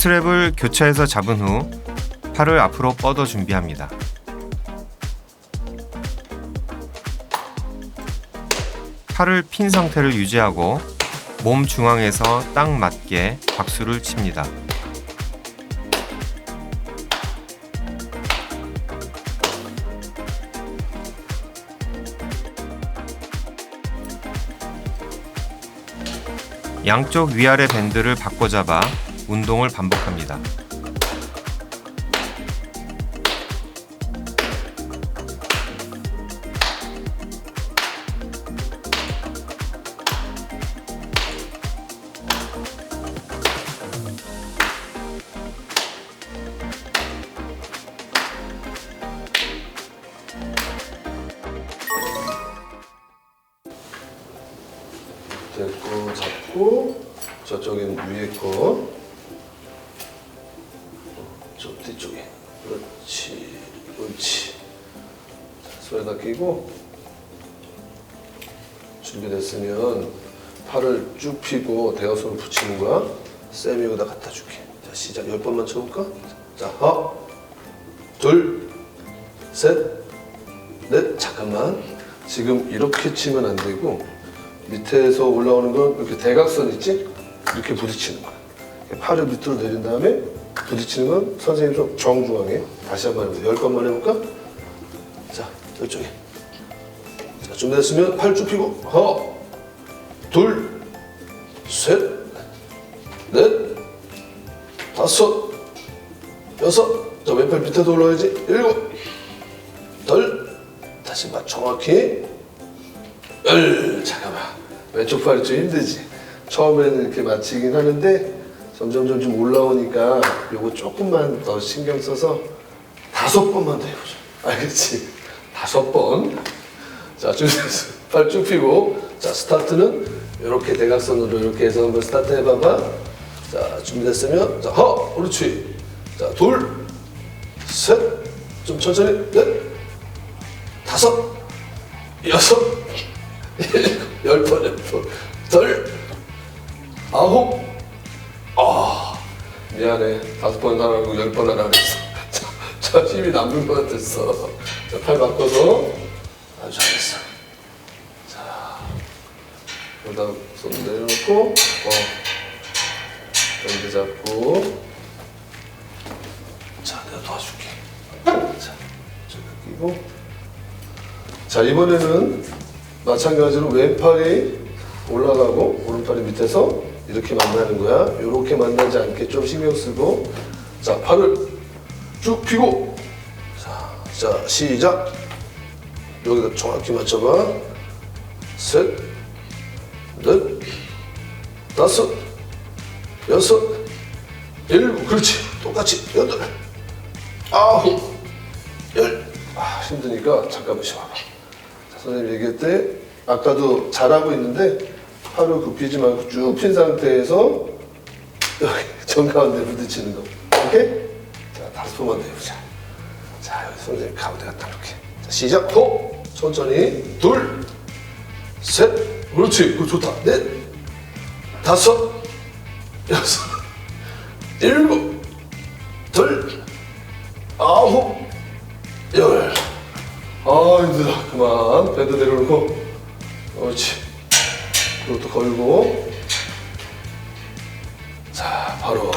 스트랩을 교차해서 잡은 후 팔을 앞으로 뻗어 준비합니다. 팔을 핀 상태를 유지하고 몸 중앙에서 딱 맞게 박수를 칩니다. 양쪽 위아래 밴드를 바꿔잡아 운동을 반복합니다. 잡고 저쪽엔 위에 거. 저 뒤쪽에. 그렇지, 그렇지. 자, 손에다 끼고 준비됐으면 팔을 쭉 펴고 대각선을 붙이는 거야. 쌤이 여기다 갖다 줄게. 자 시작 열 번만 쳐볼까? 자 하나, 둘, 셋, 넷. 잠깐만. 지금 이렇게 치면 안 되고 밑에서 올라오는 건 이렇게 대각선 있지? 이렇게 부딪히는 거야. 팔을 밑으로 내린 다음에 부딪히는 건 선생님 좀 정중하게 다시 한 번 해보세요. 열 번만 해볼까? 자, 이쪽에. 자, 준비됐으면 팔쭉 펴고 하나, 둘, 셋, 넷, 다섯, 여섯. 자, 왼팔 밑에도 올라가야지. 일곱, 덜. 다시 막 정확히 열 잠깐만 왼쪽 팔이 좀 힘들지 처음에는 이렇게 맞히긴 하는데 점점 점점 올라오니까 요거 조금만 더 신경 써서 다섯 번만 더 해보자 알겠지? 다섯 번자 준비됐어 팔쭉 펴고. 자 스타트는 이렇게 대각선으로 이렇게 해서 한번 스타트 해봐봐. 자 준비됐으면 자 허! 그렇지. 자 둘 셋 좀 천천히. 넷 다섯 여섯 열 번, 열 번, 덜, 아홉, 안해. 다섯 번 하라고 열 번 하라 그랬어. 저, 저 힘이 남는 것 같았어. 자, 팔 바꿔서. 아주 잘했어. 자, 여기다 손 내려놓고, 어, 밴드 잡고. 자, 내가 도와줄게. 자, 저기 끼고. 자, 이번에는 마찬가지로 왼팔이 올라가고 오른팔이 밑에서 이렇게 만나는 거야. 이렇게 만나지 않게 좀 신경 쓰고. 자 팔을 쭉 펴고. 자, 자 시작. 여기다 정확히 맞춰봐. 셋, 넷, 다섯, 여섯, 일곱. 그렇지. 똑같이. 여덟, 아홉, 열. 아, 힘드니까 잠깐만 쉬어봐. 선생님 얘기할 때 아까도 잘하고 있는데 팔을 굽히지 말고 쭉 핀 상태에서 정가운데 부딪히는 거. 오케이? 자 다섯 번만 더 해보자. 자 여기 선생님 가운데 갖다 놓게. 자 시작. 호! 천천히. 둘 셋. 그렇지. 그거 좋다. 넷 다섯 여섯 일곱 덜 아홉 열. 아 힘들다. 그만. 밴드 내려놓고. 옳지 그것도 걸고. 자 바로